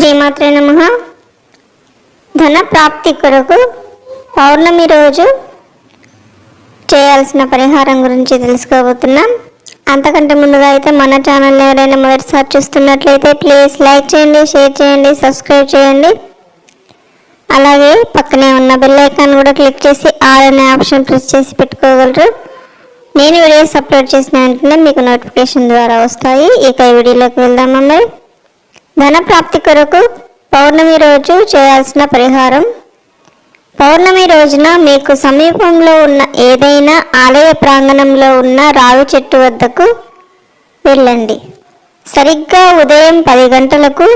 శ్రీమాత్రే నమ. ధన ప్రాప్తి కొరకు పౌర్ణమి రోజు చేయాల్సిన పరిహారం గురించి తెలుసుకోబోతున్నాం. అంతకంటే ముందుగా అయితే మన ఛానల్ ఎవరైనా మొదటిసారి చూస్తున్నట్లయితే ప్లీజ్ లైక్ చేయండి షేర్ చేయండి సబ్స్క్రైబ్ చేయండి. అలాగే పక్కనే ఉన్న బెల్ ఐకాన్ కూడా క్లిక్ చేసి ఆల్ అనే ఆప్షన్ ప్రెస్ చేసి పెట్టుకోగలరు. నేను వీడియోస్ అప్లోడ్ చేసిన వెంటనే మీకు నోటిఫికేషన్ ద్వారా వస్తాయి. ఇక ఈ వీడియోలోకి వెళ్దామా మరి? ధన ప్రాప్తి కొరకు పౌర్ణమి రోజు చేయాల్సిన పరిహారం. పౌర్ణమి రోజున మీకు సమీపంలో ఉన్న ఏదైనా ఆలయ ప్రాంగణంలో ఉన్న రావి చెట్టు వద్దకు వెళ్ళండి. సరిగ్గా ఉదయం పది గంటలకు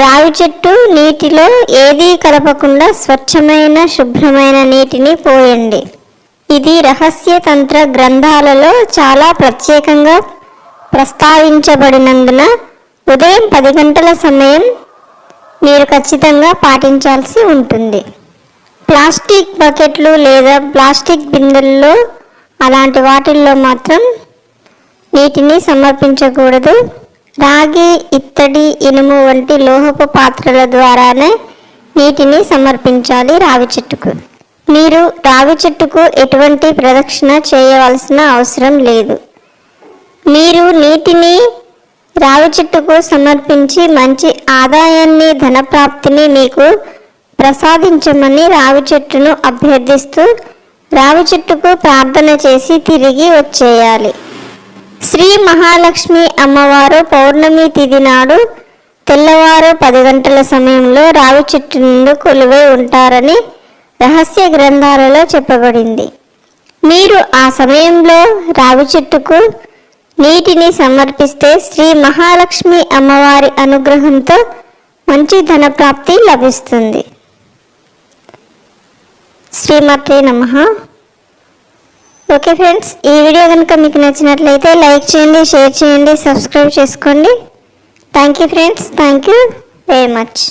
రావి చెట్టు నీటిలో ఏదీ కలపకుండా స్వచ్ఛమైన శుభ్రమైన నీటిని పోయండి. ఇది రహస్య తంత్ర గ్రంథాలలో చాలా ప్రత్యేకంగా ప్రస్తావించబడినందున ఉదయం పది గంటల సమయం మీరు ఖచ్చితంగా పాటించాల్సి ఉంటుంది. ప్లాస్టిక్ బకెట్లు లేదా ప్లాస్టిక్ బిందెల్లో అలాంటి వాటిల్లో మాత్రం నీటిని సమర్పించకూడదు. రాగి ఇత్తడి ఇనుము వంటి లోహపు పాత్రల ద్వారానే నీటిని సమర్పించాలి రావి చెట్టుకు. మీరు రావి చెట్టుకు ఎటువంటి ప్రదక్షిణ చేయవలసిన అవసరం లేదు. మీరు నీటిని రావి చెట్టుకు సమర్పించి మంచి ఆదాయాన్ని ధనప్రాప్తిని మీకు ప్రసాదించమని రావి చెట్టును అభ్యర్థిస్తూ రావి చెట్టుకు ప్రార్థన చేసి తిరిగి వచ్చేయాలి. శ్రీ మహాలక్ష్మి అమ్మవారు పౌర్ణమి తిథి నాడు తెల్లవారు పది గంటల సమయంలో రావి చెట్టు నుండి కొలువై ఉంటారని రహస్య గ్రంథాలలో చెప్పబడింది. మీరు ఆ సమయంలో రావి చెట్టుకు నీటిని సమర్పిస్తే శ్రీ మహాలక్ష్మి అమ్మవారి అనుగ్రహంతో మంచి ధనప్రాప్తి లభిస్తుంది. శ్రీమతి నమ. ఓకే ఫ్రెండ్స్ ఈ వీడియో కనుక మీకు నచ్చినట్లయితే లైక్ చేయండి షేర్ చేయండి సబ్స్క్రైబ్ చేసుకోండి. Thank you friends thank you very much.